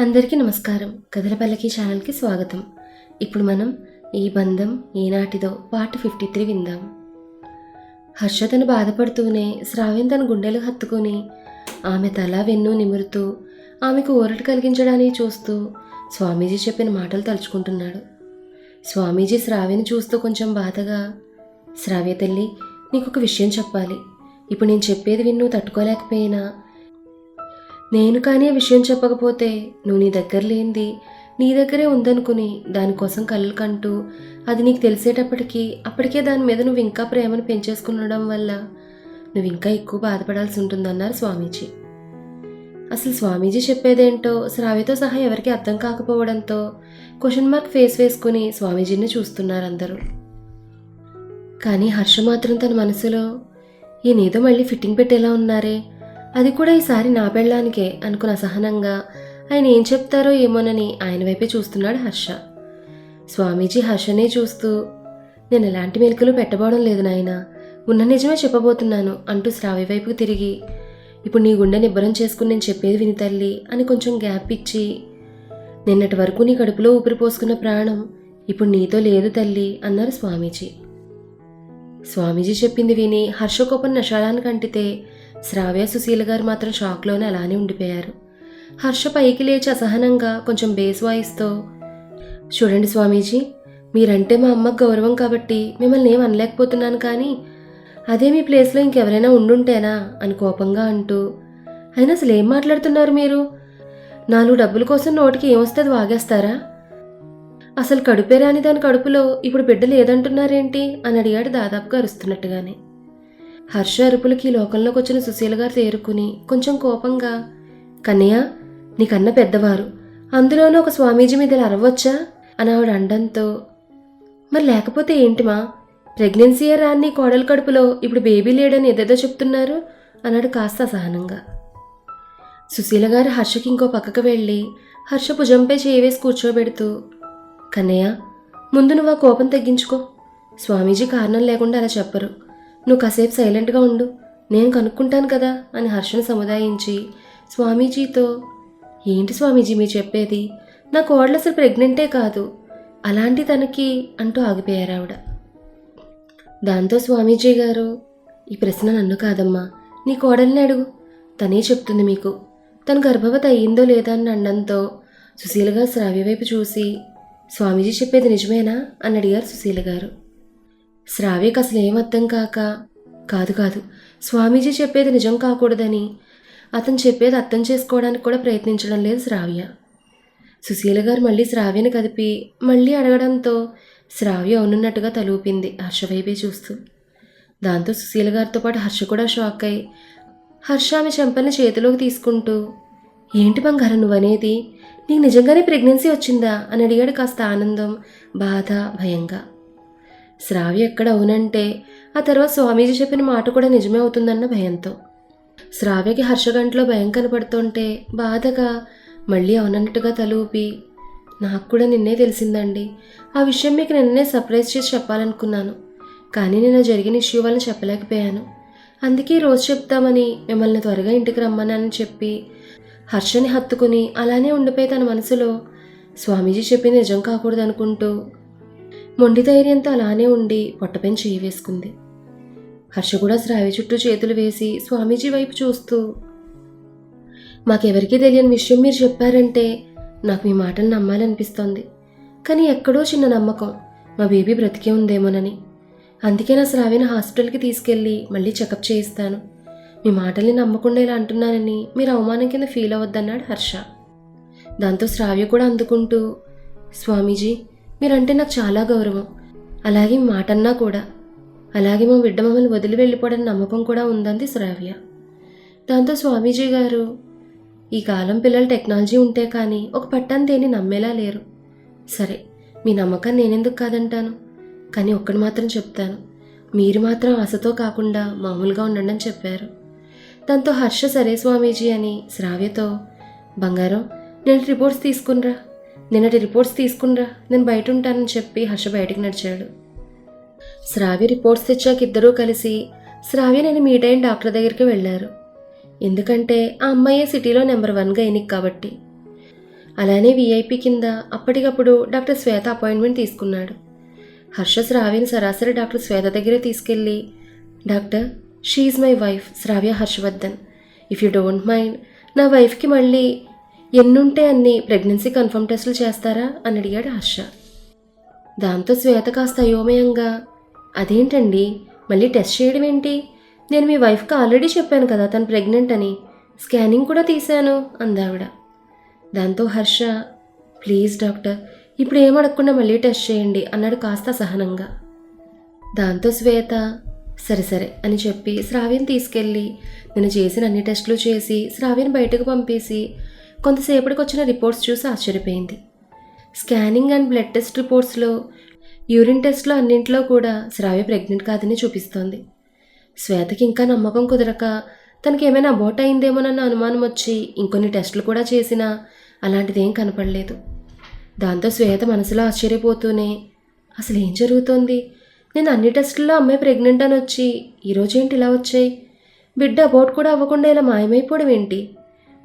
అందరికీ నమస్కారం. కథల పల్లకి ఛానల్కి స్వాగతం. ఇప్పుడు మనం ఈ బంధం ఈనాటిదో పార్ట్ ఫిఫ్టీ త్రీ విందాం. హర్ష తను బాధపడుతూనే శ్రావ్యం తన గుండెలు హత్తుకొని ఆమె తల వెన్ను నిమురుతూ ఆమెకు ఊరట కలిగించడానికి చూస్తూ స్వామీజీ చెప్పిన మాటలు తలుచుకుంటున్నాడు. స్వామీజీ శ్రావ్యని చూస్తూ కొంచెం బాధగా శ్రావ్య తల్లి నీకు ఒక విషయం చెప్పాలి. ఇప్పుడు నేను చెప్పేది విన్ను తట్టుకోలేకపోయినా నేను కానీ ఆ విషయం చెప్పకపోతే నువ్వు నీ దగ్గర లేనిది నీ దగ్గరే ఉందనుకుని దానికోసం కళ్ళు కంటూ అది నీకు తెలిసేటప్పటికీ అప్పటికే దాని మీద నువ్వు ఇంకా ప్రేమను పెంచేసుకునడం వల్ల నువ్వు ఇంకా ఎక్కువ బాధపడాల్సి ఉంటుందన్నారు స్వామీజీ. అసలు స్వామీజీ చెప్పేదేంటో శ్రావ్యతో సహా ఎవరికి అర్థం కాకపోవడంతో క్వశ్చన్ మార్క్ ఫేస్ వేసుకుని స్వామీజీని చూస్తున్నారు అందరూ. కానీ హర్ష మాత్రం తన మనసులో ఈయనేదో మళ్ళీ ఫిట్టింగ్ పెట్టేలా ఉన్నారే అది కూడా ఈసారి నా పెళ్ళానికే అనుకున్న అసహనంగా ఆయన ఏం చెప్తారో ఏమోనని ఆయన వైపే చూస్తున్నాడు హర్ష. స్వామీజీ హర్షనే చూస్తూ నేను ఎలాంటి మెలకులు పెట్టబోవడం లేదు నాయన. ఉన్న నిజమే చెప్పబోతున్నాను అంటూ శ్రావి వైపుకు తిరిగి ఇప్పుడు నీ గుండె నిబ్బరం చేసుకుని నేను చెప్పేది విని తల్లి అని కొంచెం గ్యాప్ ఇచ్చి నిన్నటి వరకు నీ కడుపులో ఊపిరి పోసుకున్న ప్రాణం ఇప్పుడు నీతో లేదు తల్లి అన్నారు స్వామీజీ. స్వామీజీ చెప్పింది విని హర్షకోపం నషాలానికి అంటితే శ్రావ్య సుశీల గారు మాత్రం షాక్లోనే అలానే ఉండిపోయారు. హర్ష పైకి లేచి అసహనంగా కొంచెం బేస్ వాయిస్తో చూడండి స్వామీజీ మీరంటే మా అమ్మకు గౌరవం కాబట్టి మిమ్మల్ని ఏం అనలేకపోతున్నాను కానీ అదే మీ ప్లేస్లో ఇంకెవరైనా ఉండుంటేనా? అని కోపంగా అంటూ అయినా అసలు ఏం మాట్లాడుతున్నారు మీరు? నాలుగు డబ్బుల కోసం నోటికి ఏమొస్తుంది వాగేస్తారా? అసలు కడుపే రాని దాని కడుపులో ఇప్పుడు బిడ్డ లేదంటున్నారేంటి? అని అడిగాడు దాదాపుగా అరుస్తున్నట్టుగానే. హర్ష అరుపులకి లోకంలోకి వచ్చిన సుశీల గారు తేరుకుని కొంచెం కోపంగా కన్నయ్య నీకన్న పెద్దవారు. అందులోనూ ఒక స్వామీజీ మీద అరవచ్చా? అని ఆవిడ అండంతో మరి లేకపోతే ఏంటిమా ప్రెగ్నెన్సీ రాని కోడల కడుపులో ఇప్పుడు బేబీ లేడని ఏదేదో చెప్తున్నారు? అన్నాడు కాస్త అసహనంగా. సుశీల గారు హర్షకి ఇంకో పక్కకు వెళ్ళి హర్ష భుజంపై చేవేసి కూర్చోబెడుతూ కన్నయ్య ముందు నువ్వు ఆ కోపం తగ్గించుకో. స్వామీజీ కారణం లేకుండా అలా చెప్పరు. నువ్వు కాసేపు సైలెంట్గా ఉండు. నేను కనుక్కుంటాను కదా అని హర్షను సముదాయించి స్వామీజీతో ఏంటి స్వామీజీ మీరు చెప్పేది? నా కోడలు అసలు ప్రెగ్నెంటే కాదు. అలాంటి తనకి అంటూ ఆగిపోయారు ఆవిడ. దాంతో స్వామీజీ గారు ఈ ప్రశ్న నన్ను కాదమ్మా. నీ కోడల్ని అడుగు. తనే చెప్తుంది మీకు. తను గర్భవతి అయ్యిందో లేదా అని అండంతో సుశీల గారు శ్రావ్య వైపు చూసి స్వామీజీ చెప్పేది నిజమేనా? అని అడిగారు సుశీల గారు. శ్రావ్యకు అసలు ఏమర్థం అర్థం కాక? కాదు కాదు. స్వామీజీ చెప్పేది నిజం కాకూడదని. అతను చెప్పేది అర్థం చేసుకోవడానికి కూడా ప్రయత్నించడం లేదు శ్రావ్య. సుశీల గారు మళ్ళీ శ్రావ్యని కదిపి మళ్ళీ అడగడంతో శ్రావ్య అవునున్నట్టుగా తలూపింది హర్షవైపే చూస్తూ. దాంతో సుశీల గారితో పాటు హర్ష కూడా షాక్ అయి హర్ష ఆమె చెంపని చేతిలోకి తీసుకుంటూ ఏంటి బంగారం నువ్వనేది? నీకు నిజంగానే ప్రెగ్నెన్సీ వచ్చిందా? అని అడిగాడు కాస్త ఆనందం బాధ భయంగా. శ్రావ్య ఎక్కడ అవునంటే ఆ తర్వాత స్వామీజీ చెప్పిన మాట కూడా నిజమే అవుతుందన్న భయంతో. శ్రావ్యకి హర్షగంటలో భయం కనపడుతుంటే బాధగా మళ్ళీ అవునన్నట్టుగా తలూపి నాకు కూడా నిన్నే తెలిసిందండి. ఆ విషయం మీకు నిన్నే సర్ప్రైజ్ చేసి చెప్పాలనుకున్నాను. కానీ నేను జరిగిన ఇష్యూ వల్ల చెప్పలేకపోయాను. అందుకే రోజు చెప్తామని మిమ్మల్ని త్వరగా ఇంటికి రమ్మనని చెప్పి హర్షని హత్తుకుని అలానే ఉండిపోయి తన మనసులో స్వామీజీ చెప్పింది నిజం కాకూడదు అనుకుంటూ మొండి ధైర్యంతో అలానే ఉండి పొట్టపైన చేయి వేసుకుంది. హర్ష కూడా శ్రావి చుట్టూ చేతులు వేసి స్వామీజీ వైపు చూస్తూ మాకెవరికీ తెలియని విషయం మీరు చెప్పారంటే నాకు మీ మాటలు నమ్మాలనిపిస్తోంది. కానీ ఎక్కడో చిన్న నమ్మకం. మా బేబీ బ్రతికే ఉందేమోనని. అందుకే నా శ్రావిని హాస్పిటల్కి తీసుకెళ్ళి మళ్ళీ చెకప్ చేయిస్తాను. మీ మాటల్ని నమ్మకుండా ఇలా అంటున్నానని మీరు అవమానం కింద ఫీల్ అవ్వద్దన్నాడు హర్ష. దాంతో శ్రావ్య కూడా అందుకుంటూ స్వామీజీ మీరంటే నాకు చాలా గౌరవం. అలాగే మాటన్నా కూడా. అలాగే మా బిడ్డ మమ్మల్ని వదిలి వెళ్ళిపోవడానికి నమ్మకం కూడా ఉందంది శ్రావ్య. దాంతో స్వామీజీ గారు ఈ కాలం పిల్లలు టెక్నాలజీ ఉంటే కానీ ఒక పట్టాన్ని దేని నమ్మేలా లేరు. సరే మీ నమ్మకాన్ని నేనెందుకు కాదంటాను? కానీ ఒక్కడు మాత్రం చెప్తాను. మీరు మాత్రం ఆశతో కాకుండా మామూలుగా ఉండండి అని చెప్పారు. దాంతో హర్ష సరే స్వామీజీ అని శ్రావ్యతో బంగారం నేను రిపోర్ట్స్ తీసుకునిరా. నిన్నటి రిపోర్ట్స్ తీసుకునిరా నేను బయట ఉంటానని చెప్పి హర్ష బయటికి నడిచాడు. శ్రావ్య రిపోర్ట్స్ తెచ్చాక ఇద్దరూ కలిసి శ్రావ్య నేను మీట్ అయిన డాక్టర్ దగ్గరికి వెళ్ళారు. ఎందుకంటే ఆ అమ్మాయి సిటీలో నెంబర్ వన్గా ఎనిక్ కాబట్టి. అలానే వీఐపీ కింద అప్పటికప్పుడు డాక్టర్ శ్వేత అపాయింట్మెంట్ తీసుకున్నాడు. హర్ష శ్రావ్యని సరాసరి డాక్టర్ శ్వేత దగ్గరే తీసుకెళ్ళి doctor she my wife Shravya Harshavardhan. If you don't mind నా వైఫ్కి మళ్ళీ ఎన్నుంటే అన్ని ప్రెగ్నెన్సీ కన్ఫర్మ్ టెస్టులు చేస్తారా అని అడిగాడు హర్ష. దాంతో శ్వేత కాస్త అయోమయంగా అదేంటండి? మళ్ళీ టెస్ట్ చేయడం ఏంటి? నేను మీ వైఫ్కి ఆల్రెడీ చెప్పాను కదా తను ప్రెగ్నెంట్ అని. స్కానింగ్ కూడా తీశాను అందావిడ. దాంతో హర్ష ప్లీజ్ డాక్టర్ ఇప్పుడు ఏం అడగకుండా మళ్ళీ టెస్ట్ చేయండి అన్నాడు కాస్త సహనంగా. దాంతో శ్వేత సరే సరే అని చెప్పి శ్రావ్యం తీసుకెళ్ళి నేను చేసిన అన్ని టెస్టులు చేసి శ్రావ్యం బయటకు పంపేసి కొంతసేపటికి వచ్చిన రిపోర్ట్స్ చూసి ఆశ్చర్యపోయింది. స్కానింగ్ అండ్ బ్లడ్ టెస్ట్ రిపోర్ట్స్లో యూరిన్ టెస్ట్లో అన్నింటిలో కూడా శ్రావ్య ప్రెగ్నెంట్ కాదని చూపిస్తోంది. శ్వేతకి ఇంకా నమ్మకం కుదరక తనకి ఏమైనా అబోట్ అయిందేమోనన్న అనుమానం వచ్చి ఇంకొన్ని టెస్టులు కూడా చేసినా అలాంటిదేం కనపడలేదు. దాంతో శ్వేత మనసులో ఆశ్చర్యపోతూనే అసలు ఏం జరుగుతోంది? నేను అన్ని టెస్టుల్లో అమ్మాయి ప్రెగ్నెంట్ అని వచ్చి ఈరోజేంటి ఇలా వచ్చాయి? బిడ్డ అబౌట్ కూడా అవ్వకుండా ఇలా మాయమైపోవడం ఏంటి?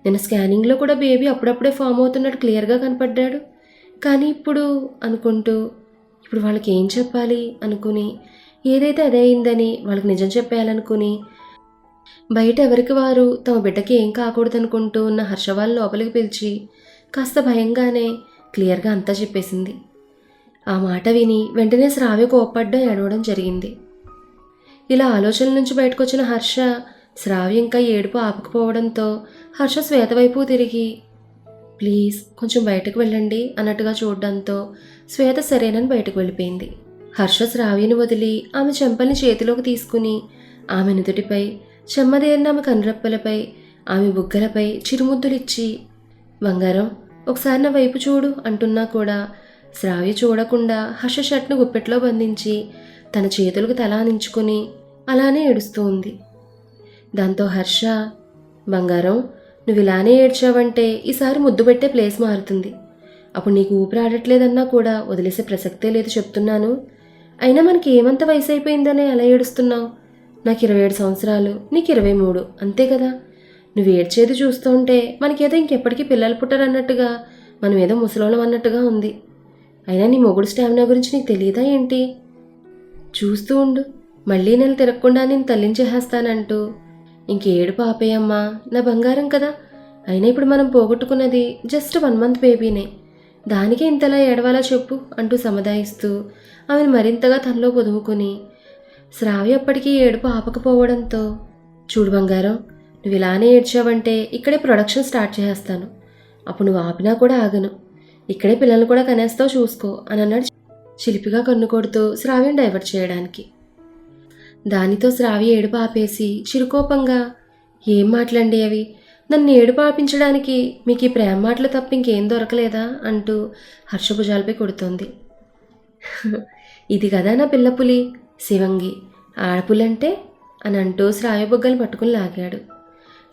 నిన్న స్కానింగ్లో కూడా బేబీ అప్పుడప్పుడే ఫామ్ అవుతున్నట్టు క్లియర్గా కనపడ్డాడు. కానీ ఇప్పుడు అనుకుంటూ ఇప్పుడు వాళ్ళకి ఏం చెప్పాలి అనుకుని ఏదైతే అదే అయిందని వాళ్ళకి నిజం చెప్పేయాలనుకుని బయట ఎవరికి వారు తమ బిడ్డకి ఏం కాకూడదనుకుంటూ ఉన్న హర్ష వాళ్ళ లోపలికి పిలిచి కాస్త భయంగానే క్లియర్గా అంతా చెప్పేసింది. ఆ మాట విని వెంటనే శ్రావ్య కోప్పడ్డం ఏడవడం జరిగింది. ఇలా ఆలోచనల నుంచి బయటకు వచ్చిన హర్ష శ్రావ్య ఇంకా ఏడుపు ఆపకపోవడంతో హర్ష శ్వేత వైపు తిరిగి ప్లీజ్ కొంచెం బయటకు వెళ్ళండి అన్నట్టుగా చూడడంతో శ్వేత సరేనని బయటకు వెళ్ళిపోయింది. హర్ష శ్రావ్యని వదిలి ఆమె చెంపల్ని చేతిలోకి తీసుకుని ఆమె నుదుటిపై చెమ్మదేరిన ఆమె కనురెప్పలపై ఆమె బుగ్గలపై చిరుముద్దులిచ్చి బంగారం ఒకసారి నా వైపు చూడు అంటున్నా కూడా శ్రావ్య చూడకుండా హర్ష షర్ట్ను గుప్పెట్లో బంధించి తన చేతులకు తల ఆనించుకుని అలానే ఏడుస్తూ ఉంది. దాంతో హర్ష బంగారం నువ్వు ఇలానే ఏడ్చావంటే ఈసారి ముద్దు పెట్టే ప్లేస్ మారుతుంది. అప్పుడు నీకు ఊపిరి ఆడట్లేదన్నా కూడా వదిలేసే ప్రసక్తే లేదు చెప్తున్నాను. అయినా మనకి ఏమంత వయసు అయిపోయిందని ఎలా ఏడుస్తున్నావు? నాకు ఇరవై ఏడు సంవత్సరాలు నీకు ఇరవై మూడు అంతే కదా? నువ్వు ఏడ్చేది చూస్తుంటే మనకేదో ఇంకెప్పటికీ పిల్లలు పుట్టరన్నట్టుగా మనం ఏదో ముసలోళ్ళం అన్నట్టుగా ఉంది. అయినా నీ మొగుడు స్టామినా గురించి నీకు తెలియదా ఏంటి? చూస్తూ ఉండు. మళ్ళీ నెల తిరగకుండా నేను తల్లించేసేస్తానంటూ ఇంకేడు పాపేయమ్మా నా బంగారం కదా. అయినా ఇప్పుడు మనం పోగొట్టుకున్నది జస్ట్ వన్ మంత్ బేబీనే దానికే ఇంతలా ఏడవాలా చెప్పు అంటూ సముదాయిస్తూ ఆమెను మరింతగా తనలో పొదువుకుని శ్రావ్య అప్పటికీ ఏడుపు ఆపకపోవడంతో చూడు బంగారం నువ్వు ఇలానే ఏడ్చావంటే ఇక్కడే ప్రొడక్షన్ స్టార్ట్ చేసేస్తాను. అప్పుడు నువ్వు ఆపినా కూడా ఆగను. ఇక్కడే పిల్లల్ని కూడా కనేస్తావు చూసుకో అని అన్నాడు. చిలిపిగా కన్ను కొడుతూ శ్రావ్యం డైవర్ట్ చేయడానికి. దానితో శ్రావ్య ఏడుపు ఆపేసి చిరుకోపంగా ఏం మాటలండి అవి? నన్ను ఏడుపు ఆపించడానికి మీకు ఈ ప్రేమ మాటలు తప్ప ఇంకేం దొరకలేదా? అంటూ హర్షభుజాలపై కొడుతోంది. ఇది కదా నా పిల్లపులి శివంగి. ఆడపులంటే? అని అంటూ శ్రావ్య బుగ్గలు పట్టుకుని లాగాడు.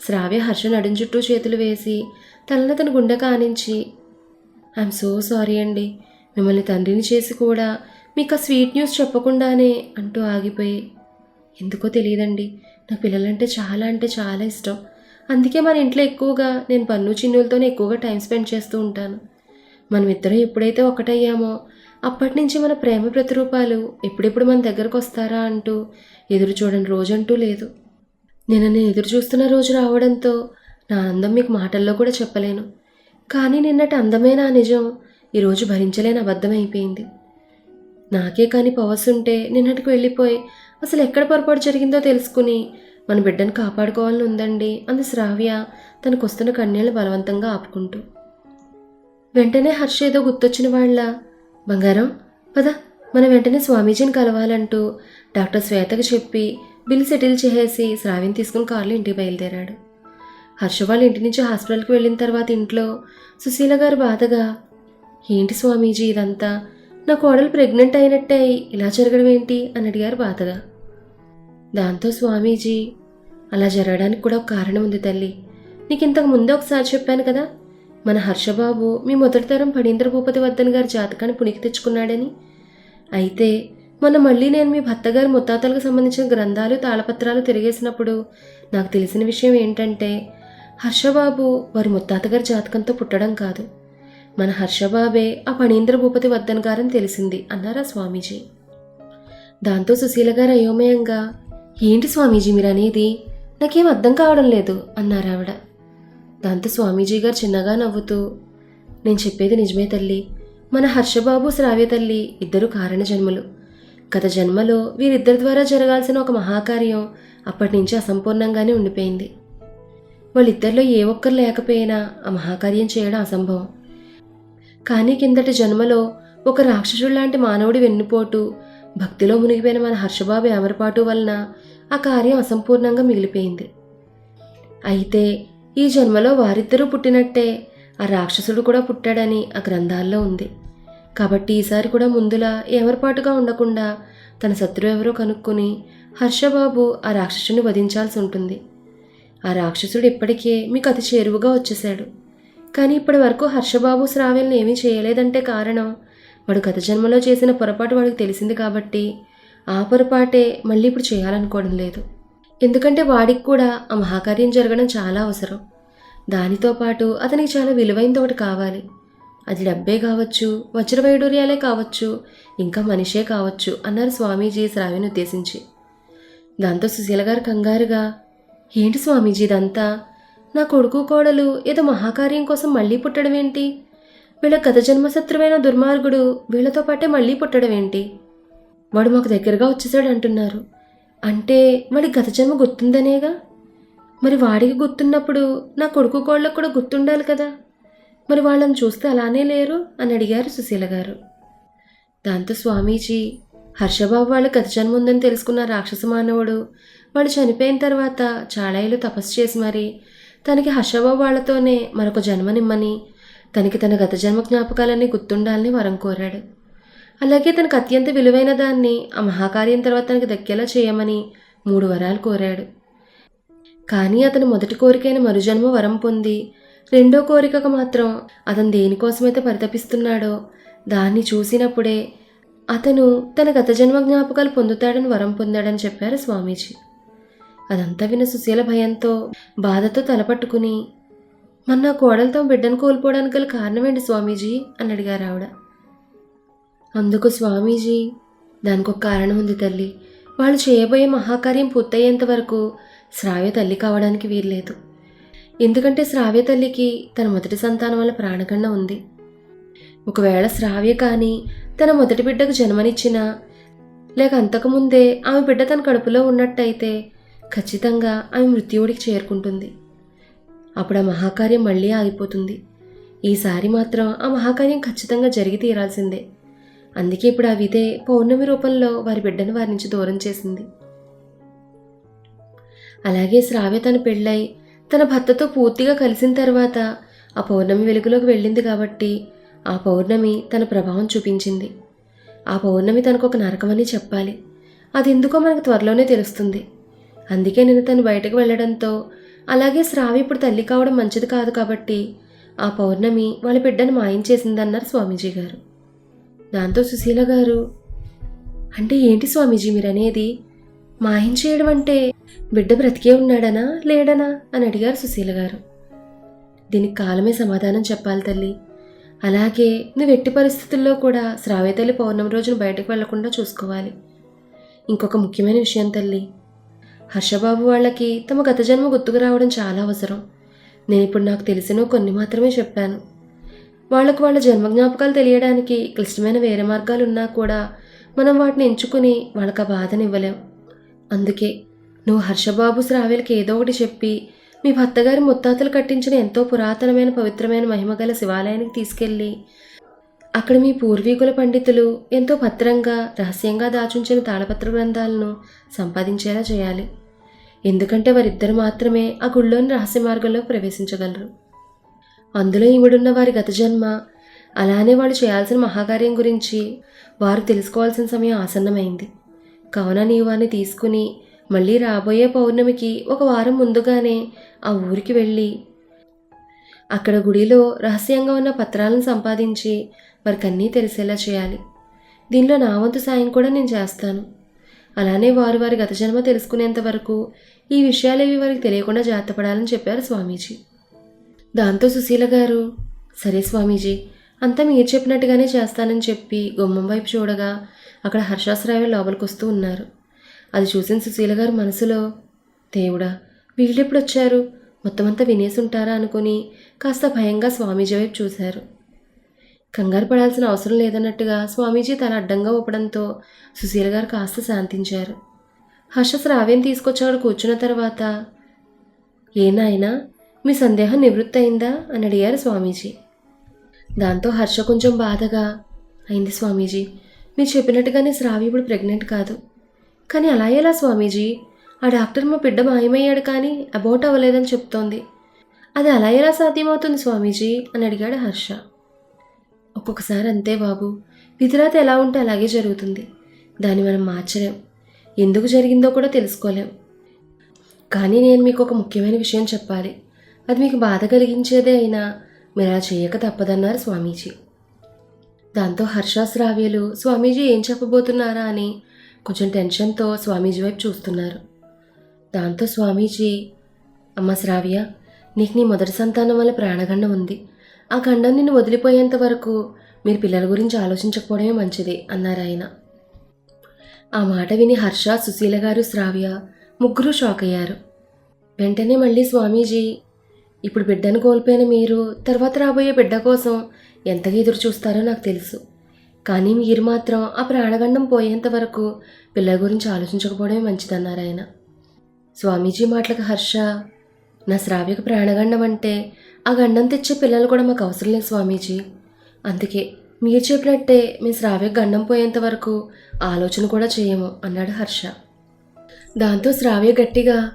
శ్రావ్య హర్ష నడుం చుట్టూ చేతులు వేసి తనను తన గుండె కానించి ఐఎమ్ సో సారీ అండి. మిమ్మల్ని తండ్రిని చేసి కూడా మీకు ఆ స్వీట్ న్యూస్ చెప్పకుండానే అంటూ ఆగిపోయి ఎందుకో తెలియదండి. నా పిల్లలంటే చాలా అంటే చాలా ఇష్టం. అందుకే మన ఇంట్లో ఎక్కువగా నేను పన్ను చిన్నులతోనే ఎక్కువగా టైం స్పెండ్ చేస్తూ ఉంటాను. మనం ఇద్దరం ఎప్పుడైతే ఒకటయ్యామో అప్పటి నుంచి మన ప్రేమ ప్రతిరూపాలు ఎప్పుడెప్పుడు మన దగ్గరకు వస్తారా అంటూ ఎదురు చూడని రోజంటూ లేదు. నేను నేను ఎదురు చూస్తున్న రోజు రావడంతో నా ఆనందం మీకు మాటల్లో కూడా చెప్పలేను. కానీ నిన్నటి అందమైన ఆ నిజం ఈరోజు భరించలేని అబద్ధమైపోయింది నాకే కానీ పవర్స్ ఉంటే నిన్నటికి వెళ్ళిపోయి అసలు ఎక్కడ పొరపాటు జరిగిందో తెలుసుకుని మన బిడ్డను కాపాడుకోవాలని ఉందండి అంది శ్రావ్య తనకు వస్తున్న కన్నీళ్ళు బలవంతంగా ఆపుకుంటూ. వెంటనే హర్ష ఏదో గుర్తొచ్చిన వాళ్ళ బంగారం పద మనం వెంటనే స్వామీజీని కలవాలంటూ డాక్టర్ శ్వేతకు చెప్పి బిల్ సెటిల్ చేసేసి శ్రావ్యం తీసుకుని కారులో ఇంటికి బయలుదేరాడు. హర్ష వాళ్ళ ఇంటి నుంచి హాస్పిటల్కి వెళ్ళిన తర్వాత ఇంట్లో సుశీల గారు బాధగా ఏంటి స్వామీజీ ఇదంతా? నా కోడలు ప్రెగ్నెంట్ అయినట్టే ఇలా జరగడం ఏంటి? అని అడిగారు బాధగా. దాంతో స్వామీజీ అలా జరగడానికి కూడా ఒక కారణం ఉంది తల్లి. నీకు ఇంతకు ముందే ఒకసారి చెప్పాను కదా మన హర్షబాబు మీ మొదటి తరం పడీంద్ర భూపతి వర్ధన్ గారి జాతకాన్ని పుణికి తెచ్చుకున్నాడని. అయితే మొన్న మళ్ళీ నేను మీ భర్తగారి ముత్తాతలకు సంబంధించిన గ్రంథాలు తాళపత్రాలు తిరిగేసినప్పుడు నాకు తెలిసిన విషయం ఏంటంటే హర్షబాబు వారి ముత్తాత గారి జాతకంతో పుట్టడం కాదు. మన హర్షబాబే ఆ పణీంద్ర భూపతి వద్దన్ గారని తెలిసింది అన్నారా స్వామీజీ. దాంతో సుశీల గారు అయోమయంగా ఏంటి స్వామీజీ మీరు అనేది నాకేం అర్థం కావడం లేదు అన్నారు ఆవిడ. దాంతో స్వామీజీ గారు చిన్నగా నవ్వుతూ నేను చెప్పేది నిజమే తల్లి. మన హర్షబాబు శ్రావ్య తల్లి ఇద్దరు కారణ జన్మలు గత జన్మలో వీరిద్దరి ద్వారా జరగాల్సిన ఒక మహాకార్యం అప్పటి నుంచి అసంపూర్ణంగానే ఉండిపోయింది. వాళ్ళిద్దరిలో ఏ ఒక్కరు లేకపోయినా ఆ మహాకార్యం చేయడం అసంభవం. కానీ కిందటి జన్మలో ఒక రాక్షసుడు లాంటి మానవుడి వెన్నుపోటు భక్తిలో మునిగిపోయిన మన హర్షబాబు ఏమరపాటు వలన ఆ కార్యం అసంపూర్ణంగా మిగిలిపోయింది. అయితే ఈ జన్మలో వారిద్దరూ పుట్టినట్టే. ఆ రాక్షసుడు కూడా పుట్టాడని ఆ గ్రంథాల్లో ఉంది. కాబట్టి ఈసారి కూడా ముందులా ఎవరిపాటుగా ఉండకుండా తన శత్రువు ఎవరో కనుక్కొని హర్షబాబు ఆ రాక్షసుని వధించాల్సి ఉంటుంది. ఆ రాక్షసుడు ఇప్పటికే మీకు అతి చేరువుగా వచ్చేశాడు. కానీ ఇప్పటి వరకు హర్షబాబు శ్రావ్యల్ని ఏమీ చేయలేదంటే కారణం వాడు గత జన్మలో చేసిన పొరపాటు వాడికి తెలిసింది కాబట్టి ఆ పొరపాటే మళ్ళీ ఇప్పుడు చేయాలనుకోవడం లేదు. ఎందుకంటే వాడికి కూడా ఆ మహాకార్యం జరగడం చాలా అవసరం. దానితో పాటు అతనికి చాలా విలువైనది ఒకటి కావాలి. అది డబ్బే కావచ్చు వజ్రవైడూర్యాలే కావచ్చు ఇంకా మనిషే కావచ్చు అన్నారు స్వామీజీ శ్రావిని ఉద్దేశించి. దాంతో సుశీల గారు కంగారుగా ఏంటి స్వామీజీ ఇదంతా? నా కొడుకు కోడలు ఏదో మహాకార్యం కోసం మళ్ళీ పుట్టడం ఏంటి వీళ్ళ గత జన్మశత్రువైన దుర్మార్గుడు వీళ్ళతో పాటే మళ్ళీ పుట్టడం ఏంటి వాడు మాకు దగ్గరగా వచ్చేసాడు అంటున్నారు. అంటే వాడి గత జన్మ గుర్తుందనేగా? మరి వాడికి గుర్తున్నప్పుడు నా కొడుకు కోళ్ళకు కూడా గుర్తుండాలి కదా? మరి వాళ్ళని చూస్తే అలానే లేరు అని అడిగారు సుశీల గారు. దాంతో స్వామీజీ హర్షబాబు వాళ్ళ గత జన్మ ఉందని తెలుసుకున్న రాక్షస మానవుడు వాడు చనిపోయిన తర్వాత చాలా ఏళ్ళు తపస్సు చేసి మరి తనకి హర్షబాబు వాళ్ళతోనే మరొక జన్మనిమ్మని తనకి తన గత జన్మ జ్ఞాపకాలన్నీ గుర్తుండాలని వరం కోరాడు. అలాగే తనకు అత్యంత విలువైన దాన్ని ఆ మహాకార్యం తర్వాత తనకి దక్కేలా చేయమని మూడు వరాలు కోరాడు. కానీ అతను మొదటి కోరికైన మరుజన్మ వరం పొంది రెండో కోరికకు మాత్రం అతను దేనికోసమైతే పరితపిస్తున్నాడో దాన్ని చూసినప్పుడే అతను తన గత జన్మ జ్ఞాపకాలు పొందుతాడని వరం పొందాడని చెప్పారు స్వామీజీ. అదంతా విన్న సుశీల భయంతో బాధతో తలపట్టుకుని మన నా కోడలతో బిడ్డను కోల్పోవడానికి గల కారణమేంటి స్వామీజీ? అని అడిగారు ఆవిడ. అందుకు స్వామీజీ దానికి ఒక కారణం ఉంది తల్లి. వాళ్ళు చేయబోయే మహాకార్యం పూర్తయ్యేంత వరకు శ్రావ్య తల్లి కావడానికి వీల్లేదు. ఎందుకంటే శ్రావ్య తల్లికి తన మొదటి సంతానం వల్ల ప్రాణగణ ఉంది. ఒకవేళ శ్రావ్య కానీ తన మొదటి బిడ్డకు జన్మనిచ్చినా లేక అంతకుముందే ఆమె బిడ్డ తన కడుపులో ఉన్నట్టయితే ఖచ్చితంగా ఆమె మృత్యువుడికి చేరుకుంటుంది. అప్పుడు ఆ మహాకార్యం మళ్ళీ ఆగిపోతుంది. ఈసారి మాత్రం ఆ మహాకార్యం ఖచ్చితంగా జరిగి తీరాల్సిందే. అందుకే ఇప్పుడు ఆ విధే పౌర్ణమి రూపంలో వారి బిడ్డను వారి నుంచి దూరం చేసింది. అలాగే శ్రావ్య తన పెళ్ళై తన భర్తతో పూర్తిగా కలిసిన తర్వాత ఆ పౌర్ణమి వెలుగులోకి వెళ్ళింది కాబట్టి ఆ పౌర్ణమి తన ప్రభావం చూపించింది. ఆ పౌర్ణమి తనకు ఒక నరకమని చెప్పాలి. అది ఎందుకో మనకు త్వరలోనే తెలుస్తుంది. అందుకే నేను తను బయటకు వెళ్ళడంతో అలాగే శ్రావి ఇప్పుడు తల్లి కావడం మంచిది కాదు కాబట్టి ఆ పౌర్ణమి వాళ్ళ బిడ్డను మాయం చేసిందన్నారు స్వామీజీ గారు. దాంతో సుశీల గారు అంటే ఏంటి స్వామీజీ మీరనేది? మాయం చేయడం అంటే బిడ్డ బ్రతికే ఉన్నాడనా లేడనా? అని అడిగారు సుశీల గారు. దీనికి కాలమే సమాధానం చెప్పాలి తల్లి. అలాగే నువ్వు ఎట్టి పరిస్థితుల్లో కూడా శ్రావ్య తల్లి పౌర్ణమి రోజున బయటకు వెళ్ళకుండా చూసుకోవాలి. ఇంకొక ముఖ్యమైన విషయం తల్లి. హర్షబాబు వాళ్ళకి తమ గత జన్మ గుర్తుకు రావడం చాలా అవసరం. నేను ఇప్పుడు నాకు తెలిసిన కొన్ని మాత్రమే చెప్పాను. వాళ్ళకు వాళ్ళ జన్మ జ్ఞాపకాలు తెలియడానికి క్లిష్టమైన వేరే మార్గాలు ఉన్నా కూడా మనం వాటిని ఎంచుకుని వాళ్ళకి ఆ బాధని ఇవ్వలేం అందుకే నువ్వు హర్షబాబు శ్రావ్యలకి ఏదో ఒకటి చెప్పి మీ భర్తగారి ముత్తాతలు కట్టించిన ఎంతో పురాతనమైన పవిత్రమైన మహిమగల శివాలయానికి తీసుకెళ్ళి అక్కడ మీ పూర్వీకుల పండితులు ఎంతో భద్రంగా రహస్యంగా దాచుంచిన తాళపత్ర గ్రంథాలను సంపాదించేలా చేయాలి. ఎందుకంటే వారిద్దరు మాత్రమే ఆ గుళ్ళోని రహస్య మార్గంలో ప్రవేశించగలరు. అందులో ఈవిడున్న వారి గత జన్మ. అలానే వాళ్ళు చేయాల్సిన మహాకార్యం గురించి వారు తెలుసుకోవాల్సిన సమయం ఆసన్నమైంది. కావున నీవు వారిని తీసుకుని మళ్ళీ రాబోయే పౌర్ణమికి ఒక వారం ముందుగానే ఆ ఊరికి వెళ్ళి అక్కడ గుడిలో రహస్యంగా ఉన్న పత్రాలను సంపాదించి వారికి అన్నీ తెలిసేలా చేయాలి. దీనిలో నా వంతు సాయం కూడా నేను చేస్తాను. అలానే వారు వారి గత జన్మ తెలుసుకునేంత వరకు ఈ విషయాలేవి వారికి తెలియకుండా జాగ్రత్తపడాలని చెప్పారు స్వామీజీ. దాంతో సుశీల గారు సరే స్వామీజీ అంతా మీరు చెప్పినట్టుగానే చేస్తానని చెప్పి గుమ్మం వైపు చూడగా అక్కడ హర్షాశ్రావ్య లోపలికి వస్తూ ఉన్నారు. అది చూసిన సుశీల గారు మనసులో దేవుడా వీళ్ళెప్పుడు వచ్చారు? మొత్తం అంతా వినేసి ఉంటారా? అనుకుని కాస్త భయంగా స్వామీజీ వైపు చూశారు. కంగారు పడాల్సిన అవసరం లేదన్నట్టుగా స్వామీజీ తల అడ్డంగా ఊపడంతో సుశీల గారు కాస్త శాంతించారు. హర్ష శ్రావ్యం తీసుకొచ్చాడు కూర్చున్న తర్వాత ఏ నాయనా మీ సందేహం నివృత్తి అయిందా అని అడిగారు స్వామీజీ. దాంతో హర్ష కొంచెం బాధగా అయింది స్వామీజీ. మీరు చెప్పినట్టుగానే శ్రావి ఇప్పుడు ప్రెగ్నెంట్ కాదు. కానీ అలా ఎలా స్వామీజీ? ఆ డాక్టర్ మా బిడ్డ మాయమయ్యాడు కానీ అబౌట్ అవ్వలేదని చెప్తోంది. అది అలా ఎలా సాధ్యమవుతుంది స్వామీజీ? అని అడిగాడు హర్ష. ఒక్కొక్కసారి అంతే బాబు. విధిరాత ఎలా ఉంటే అలాగే జరుగుతుంది. దాన్ని మనం మార్చలేం ఎందుకు జరిగిందో కూడా తెలుసుకోలేం. కానీ నేను మీకు ఒక ముఖ్యమైన విషయం చెప్పాలి. అది మీకు బాధ కలిగించేదే అయినా మీరు అలా చేయక తప్పదన్నారు స్వామీజీ. దాంతో హర్షాశ్రావ్యులు స్వామీజీ ఏం చెప్పబోతున్నారా? అని కొంచెం టెన్షన్తో స్వామీజీ వైపు చూస్తున్నారు. దాంతో స్వామీజీ అమ్మ శ్రావ్య నీకు నీ మొదటి సంతానం వల్ల ప్రాణగండం ఉంది. ఆ గండం నిన్ను వదిలిపోయేంత వరకు మీరు పిల్లల గురించి ఆలోచించకపోవడమే మంచిది అన్నారు ఆయన. ఆ మాట విని హర్ష సుశీల గారు శ్రావ్య ముగ్గురు షాక్ అయ్యారు వెంటనే మళ్ళీ స్వామీజీ ఇప్పుడు బిడ్డను కోల్పోయిన మీరు తర్వాత రాబోయే బిడ్డ కోసం ఎంతగా ఎదురు చూస్తారో నాకు తెలుసు. కానీ మీరు మాత్రం ఆ ప్రాణగండం పోయేంత వరకు పిల్లల గురించి ఆలోచించకపోవడమే మంచిదన్నారు ఆయన. స్వామీజీ మాటలకు హర్ష నా శ్రావ్యకు ప్రాణగండం అంటే ఆ గండం తెచ్చే పిల్లలు కూడా మాకు అవసరం లేదు స్వామీజీ. అందుకే మీరు చెప్పినట్టే మీ శ్రావ్యకు గండం పోయేంత వరకు ఆలోచన కూడా చేయము అన్నాడు హర్ష. దాంతో శ్రావ్య గట్టిగా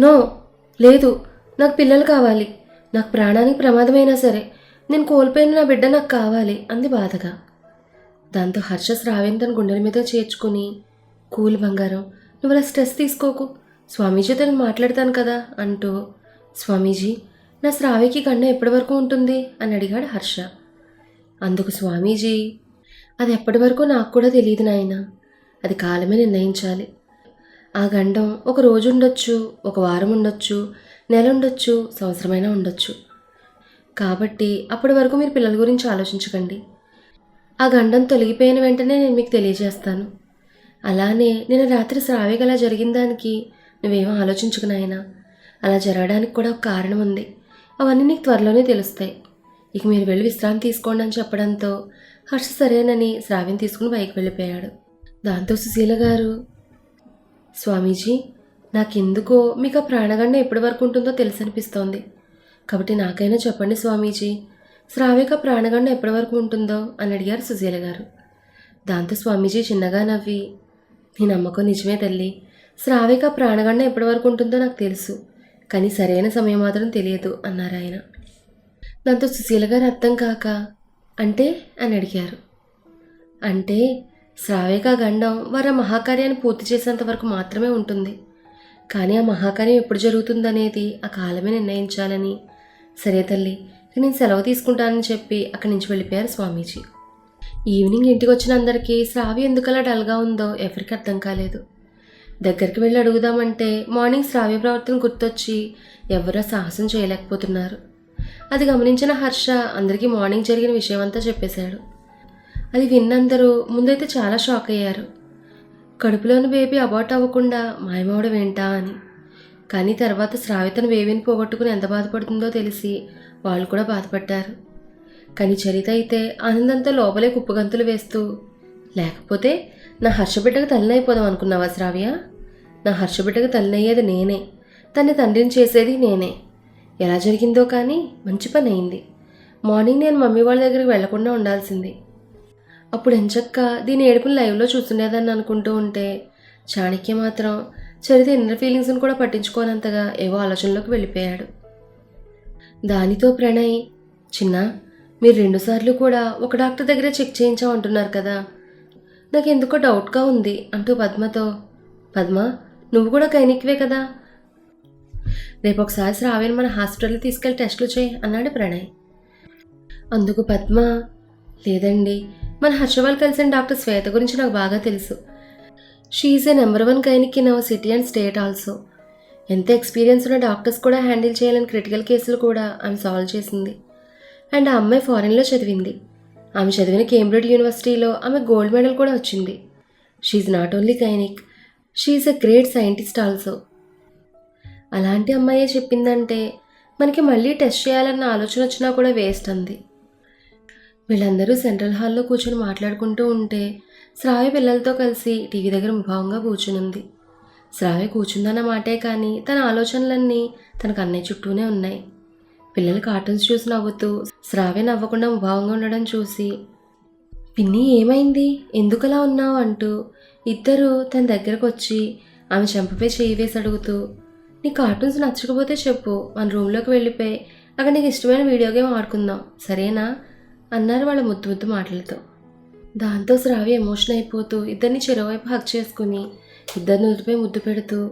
నో లేదు నాకు పిల్లలు కావాలి. నాకు ప్రాణానికి ప్రమాదమైనా సరే నేను కోల్పోయిన నా బిడ్డ నాకు కావాలి అంది బాధగా. దాంతో హర్ష శ్రావ్యం తన గుండెల మీద చేర్చుకుని కూల్ బంగారం నువ్వు అలా స్ట్రెస్ తీసుకోకు. స్వామీజీతో నేను మాట్లాడతాను కదా అంటూ స్వామీజీ నా శ్రావికి గండం ఎప్పటి వరకు ఉంటుంది? అని అడిగాడు హర్ష. అందుకు స్వామీజీ అది ఎప్పటి వరకు నాకు కూడా తెలియదు నాయన. అది కాలమే నిర్ణయించాలి. ఆ గండం ఒక రోజు ఉండొచ్చు ఒక వారం ఉండొచ్చు నెల ఉండొచ్చు సంవత్సరమైనా ఉండొచ్చు. కాబట్టి అప్పటి వరకు మీరు పిల్లల గురించి ఆలోచించకండి. ఆ గండం తొలగిపోయిన వెంటనే నేను మీకు తెలియజేస్తాను. అలానే నేను రాత్రి శ్రావ్యకు అలా జరిగిన దానికి నువ్వేమో ఆలోచించుకున్నాయినా అలా జరగడానికి కూడా ఒక కారణం ఉంది. అవన్నీ నీకు త్వరలోనే తెలుస్తాయి. ఇక మీరు వెళ్ళి విశ్రాంతి తీసుకోండి అని చెప్పడంతో హర్ష సరేనని శ్రావ్యం తీసుకుని బయటకు వెళ్ళిపోయాడు. దాంతో సుశీల గారు స్వామీజీ నాకెందుకో మీకు ఆ ప్రాణగండ ఎప్పటి వరకు ఉంటుందో తెలుసు అనిపిస్తోంది కాబట్టి నాకైనా చెప్పండి స్వామీజీ శ్రావిక ప్రాణగండ ఎప్పటి వరకు ఉంటుందో అని అడిగారు సుశీల గారు. దాంతో స్వామీజీ చిన్నగా నవ్వి నీ నమ్మకం నిజమే తల్లి శ్రావిక ప్రాణగండ ఎప్పటి వరకు ఉంటుందో నాకు తెలుసు కానీ సరైన సమయం మాత్రం తెలియదు అన్నారు ఆయన. దాంతో సుశీల గారు అర్థం కాక అంటే? అని అడిగారు. అంటే శ్రావిక గండం వారి మహాకార్యాన్ని పూర్తి చేసేంత వరకు మాత్రమే ఉంటుంది. కానీ ఆ మహాకార్యం ఎప్పుడు జరుగుతుందనేది ఆ కాలమే నిర్ణయించాలని. సరే తల్లి నేను సెలవు తీసుకుంటానని చెప్పి అక్కడి నుంచి వెళ్ళిపోయారు స్వామీజీ. ఈవినింగ్ ఇంటికి వచ్చిన అందరికీ శ్రావి ఎందుకలా డల్గా ఉందో ఎవరికి అర్థం కాలేదు. దగ్గరికి వెళ్ళి అడుగుదామంటే మార్నింగ్ శ్రావ్య ప్రవర్తన గుర్తొచ్చి ఎవరో సాహసం చేయలేకపోతున్నారు. అది గమనించిన హర్ష అందరికీ మార్నింగ్ జరిగిన విషయం అంతా చెప్పేశాడు. అది విన్నందరూ ముందైతే చాలా షాక్ అయ్యారు. కడుపులోని బేబీ అబార్ట్ అవ్వకుండా మాయమవడం ఏంటా అని. కానీ తర్వాత శ్రావితను బేబీని పోగొట్టుకుని ఎంత బాధపడుతుందో తెలిసి వాళ్ళు కూడా బాధపడ్డారు. కానీ చరిత అయితే ఆనందంతో లోపలే కుప్పగంతులు వేస్తూ లేకపోతే నా హర్షబిడ్డకు తల్లినైపోదాం అనుకున్నావా శ్రావ్య? నా హర్షబిడ్డకు తల్లినయ్యేది నేనే. తన్ని తండ్రిని చేసేది నేనే. ఎలా జరిగిందో కానీ మంచి పని అయింది. మార్నింగ్ నేను మమ్మీ వాళ్ళ దగ్గరికి వెళ్ళకుండా ఉండాల్సింది. అప్పుడు ఎంచక్క దీని ఏడుపుని లైవ్లో చూస్తుండేదాన్ని అనుకుంటూ ఉంటే చాణక్య మాత్రం చరిత ఇన్నర్ ఫీలింగ్స్ని కూడా పట్టించుకోనంతగా ఏవో ఆలోచనలోకి వెళ్ళిపోయాడు. దానితో ప్రణయ్ చిన్న మీరు రెండుసార్లు కూడా ఒక డాక్టర్ దగ్గరే చెక్ చేయించామంటున్నారు కదా. నాకు ఎందుకో డౌట్గా ఉంది అంటూ పద్మతో పద్మ నువ్వు కూడా కైనిక్వే కదా. రేపు ఒకసారి శ్రావ్యని మన హాస్పిటల్కి తీసుకెళ్ళి టెస్టులు చేయి అన్నాడు ప్రణయ్. అందుకు పద్మ లేదండి మన హర్షవాల్ కలిసిన డాక్టర్ శ్వేత గురించి నాకు బాగా తెలుసు. She a number one gynaec in our city and state also ఎంత ఎక్స్పీరియన్స్ ఉన్న డాక్టర్స్ కూడా హ్యాండిల్ చేయాలని క్రిటికల్ కేసులు కూడా ఆమె సాల్వ్ చేసింది. అండ్ ఆ అమ్మాయి ఫారెన్లో చదివింది. ఆమె చదివిన కేంబ్రిడ్జ్ యూనివర్సిటీలో ఆమె గోల్డ్ మెడల్ కూడా వచ్చింది. She not only gynaec she a great scientist also అలాంటి అమ్మాయే చెప్పిందంటే మనకి మళ్ళీ టెస్ట్ చేయాలన్న ఆలోచన వచ్చినా కూడా వేస్ట్ అంది. వీళ్ళందరూ సెంట్రల్ హాల్లో కూర్చొని మాట్లాడుకుంటూ ఉంటే శ్రావ్య పిల్లలతో కలిసి టీవీ దగ్గర ముభావంగా కూర్చునుంది. శ్రావ్య కూర్చుందన్న మాటే కానీ తన ఆలోచనలన్నీ తన కన్నయ్య చుట్టూనే ఉన్నాయి. పిల్లలు కార్టూన్స్ చూసి నవ్వుతూ శ్రావ్య నవ్వకుండా ముభావంగా ఉండడం చూసి పిన్ని ఏమైంది? ఎందుకలా ఉన్నావు? అంటూ ఇద్దరు తన దగ్గరకు వచ్చి ఆమె చెంపపై చేయి వేసి అడుగుతూ నీ కార్టూన్స్ నచ్చకపోతే చెప్పు. మన రూమ్లోకి వెళ్ళిపోయి అక్కడ నీకు ఇష్టమైన వీడియో గేమ్ ఆడుకుందాం. సరేనా? అన్నారు వాళ్ళ ముద్దు ముద్దు మాటలతో. దాంతో శ్రావ్య ఎమోషన్ అయిపోతూ ఇద్దరిని చెరవైపు హక్ చేసుకుని ఇద్దరిని నుదుటిపై ముద్దు పెడుతూ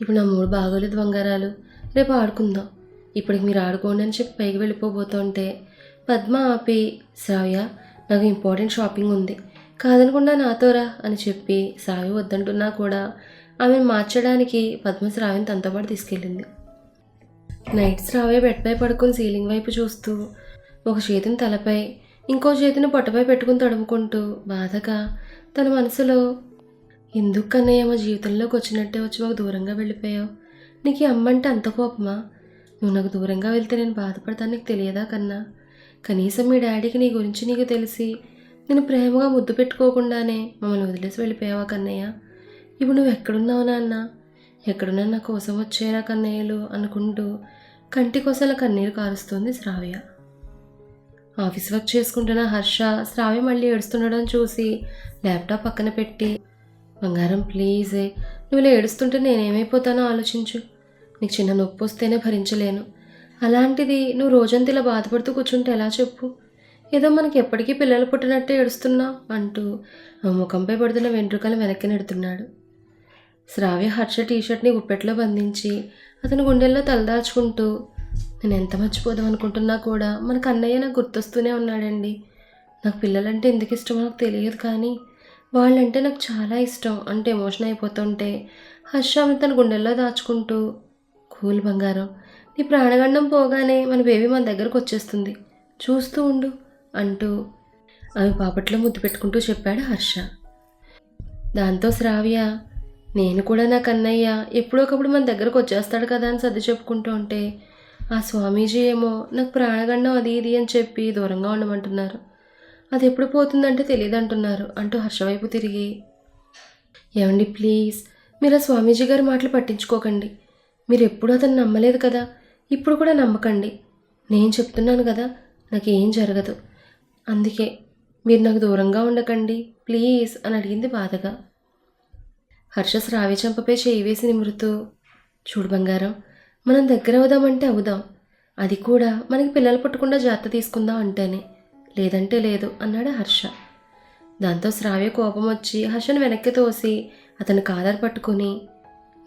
ఇప్పుడు నా మూడు బాగోలేదు బంగారాలు రేపు ఆడుకుందాం. ఇప్పటికి మీరు ఆడుకోండి అని చెప్పి పైకి వెళ్ళిపోబోతుంటే పద్మ ఆపి శ్రావ్య నాకు ఇంపార్టెంట్ షాపింగ్ ఉంది. కాదనకుండా నాతోరా అని చెప్పి శ్రావ్య వద్దంటున్నా కూడా ఆమెను మార్చడానికి పద్మ శ్రావ్యని తనతో పాటు తీసుకెళ్ళింది. నైట్ శ్రావ్య బెడ్పై పడుకుని సీలింగ్ వైపు చూస్తూ ఒక చేతిని తలపై ఇంకో చేతిని పొట్టపై పెట్టుకుని తడుముకుంటూ బాధగా తన మనసులో ఎందుకు కన్నయ్య మా జీవితంలోకి వచ్చినట్టే వచ్చి మాకు దూరంగా వెళ్ళిపోయావు? నీకు ఈ అమ్మంటే అంత కోపమా? నువ్వు నాకు దూరంగా వెళ్తే నేను బాధపడతాను నీకు తెలియదా కన్నా? కనీసం మీ డాడీకి నీ గురించి నీకు తెలిసి నేను ప్రేమగా ముద్దు పెట్టుకోకుండానే మమ్మల్ని వదిలేసి వెళ్ళిపోయావా కన్నయ్య? ఇప్పుడు నువ్వు ఎక్కడున్నావు నాన్న? ఎక్కడున్నా నా కోసం వచ్చేరా కన్నయ్యలు? అనుకుంటూ కంటి కొసల కన్నీరు కారుస్తుంది శ్రావ్య. ఆఫీస్ వర్క్ చేసుకుంటున్న హర్ష శ్రావ్య మళ్ళీ ఏడుస్తుండడం చూసి ల్యాప్టాప్ పక్కన పెట్టి బంగారం ప్లీజే నువ్వు ఇలా ఏడుస్తుంటే నేనేమైపోతానో ఆలోచించు. నీకు చిన్న నొప్పి వస్తేనే భరించలేను. అలాంటిది నువ్వు రోజంతా ఇలా బాధపడుతూ కూర్చుంటే ఎలా చెప్పు? ఏదో మనకి ఎప్పటికీ పిల్లలు పుట్టినట్టే ఏడుస్తున్నావు అంటూ ముఖంపై పడుతున్న వెంట్రుకలు వెనక్కి నెడుతున్నాడు. శ్రావ్య హర్ష టీషర్ట్ని గుప్పెట్లో బంధించి అతని గుండెల్లో తలదాచుకుంటూ నేను ఎంత మర్చిపోదాం అనుకుంటున్నా కూడా మనకు అన్నయ్య నాకు గుర్తొస్తూనే ఉన్నాడండి. నాకు పిల్లలంటే ఎందుకు ఇష్టమో నాకు తెలియదు కానీ వాళ్ళంటే నాకు చాలా ఇష్టం. అంటే ఎమోషన్ అయిపోతుంటే హర్ష తన గుండెల్లో దాచుకుంటూ కూల్ బంగారం నీ ప్రాణగండం పోగానే మన బేబీ మన దగ్గరకు వచ్చేస్తుంది. చూస్తూ ఉండు అంటూ ఆమె పాపట్లో ముద్దు పెట్టుకుంటూ చెప్పాడు హర్ష. దాంతో శ్రావ్య నేను కూడా నా కన్నయ్య ఎప్పుడో ఒకప్పుడు మన దగ్గరకు వచ్చేస్తాడు కదా అని సర్ది చెప్పుకుంటూ ఉంటే ఆ స్వామీజీ ఏమో నాకు ప్రాణగండం అది ఇది అని చెప్పి దూరంగా ఉండమంటున్నారు. అది ఎప్పుడు పోతుందంటే తెలియదు అంటున్నారు అంటూ హర్ష వైపు తిరిగి. ఏమండి ప్లీజ్ మీరు ఆ స్వామీజీ గారి మాటలు పట్టించుకోకండి. మీరు ఎప్పుడూ అతను నమ్మలేదు కదా ఇప్పుడు కూడా నమ్మకండి. నేను చెప్తున్నాను కదా నాకు ఏం జరగదు. అందుకే మీరు నాకు దూరంగా ఉండకండి ప్లీజ్ అని అడిగింది బాధగా. హర్ష శ్రావ్య చంపపై చేయి వేసి నిమురుతూ చూడు బంగారం మనం దగ్గర అవుదామంటే అవుదాం. అది కూడా మనకి పిల్లలు పుట్టకుండా జాగ్రత్త తీసుకుందాం అంటేనే. లేదంటే లేదు అన్నాడు హర్ష. దాంతో శ్రావ్య కోపం వచ్చి హర్షను వెనక్కి తోసి అతని కాలర్ పట్టుకొని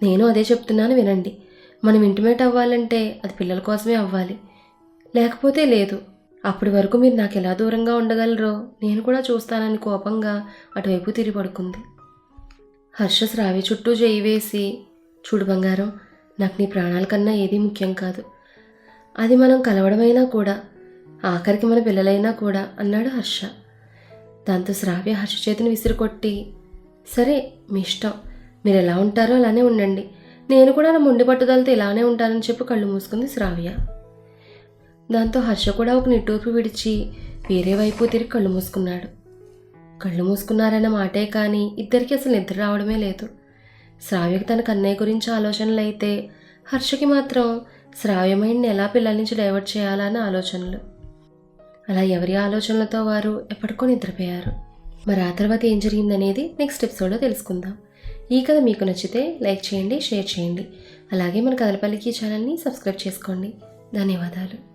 నేను అదే చెప్తున్నాను వినండి. మనం ఇంటిమేట్ అవ్వాలంటే అది పిల్లల కోసమే అవ్వాలి. లేకపోతే లేదు. అప్పటి వరకు మీరు నాకు ఎలా దూరంగా ఉండగలరో నేను కూడా చూస్తానని కోపంగా అటువైపు తిరిగి పడుకుంది. హర్ష శ్రావ్య చుట్టూ చేయి వేసి చూడు బంగారం నాకు నీ ప్రాణాల కన్నా ఏదీ ముఖ్యం కాదు. అది మనం కలవడమైనా కూడా ఆఖరికి మన పిల్లలైనా కూడా అన్నాడు హర్ష. దాంతో శ్రావ్య హర్ష చేతిని విసిరికొట్టి సరే మీ ఇష్టం. మీరు ఎలా ఉంటారో అలానే ఉండండి. నేను కూడా నా మొండి పట్టుదలతో ఇలానే ఉంటానని చెప్పి కళ్ళు మూసుకుంది శ్రావ్య. దాంతో హర్ష కూడా ఒక నిట్టూర్పు విడిచి వేరే వైపు తిరిగి కళ్ళు మూసుకున్నాడు. కళ్ళు మూసుకున్నారన్న మాటే కానీ ఇద్దరికి అసలు నిద్ర రావడమే లేదు. శ్రావ్యకి తన కన్నయ్య గురించి ఆలోచనలు అయితే హర్షకి మాత్రం శ్రావ్యమైండ్ని ఎలా పిల్లల నుంచి డైవర్ట్ చేయాలా అని ఆలోచనలు. అలా ఎవరి ఆలోచనలతో వారు ఎప్పటికో నిద్రపోయారు. మరి ఆ తర్వాత ఏం జరిగిందనేది నెక్స్ట్ ఎపిసోడ్లో తెలుసుకుందాం. ఈ కథ మీకు నచ్చితే లైక్ చేయండి షేర్ చేయండి. అలాగే మన కథలపల్లికి ఛానల్ని సబ్స్క్రైబ్ చేసుకోండి. ధన్యవాదాలు.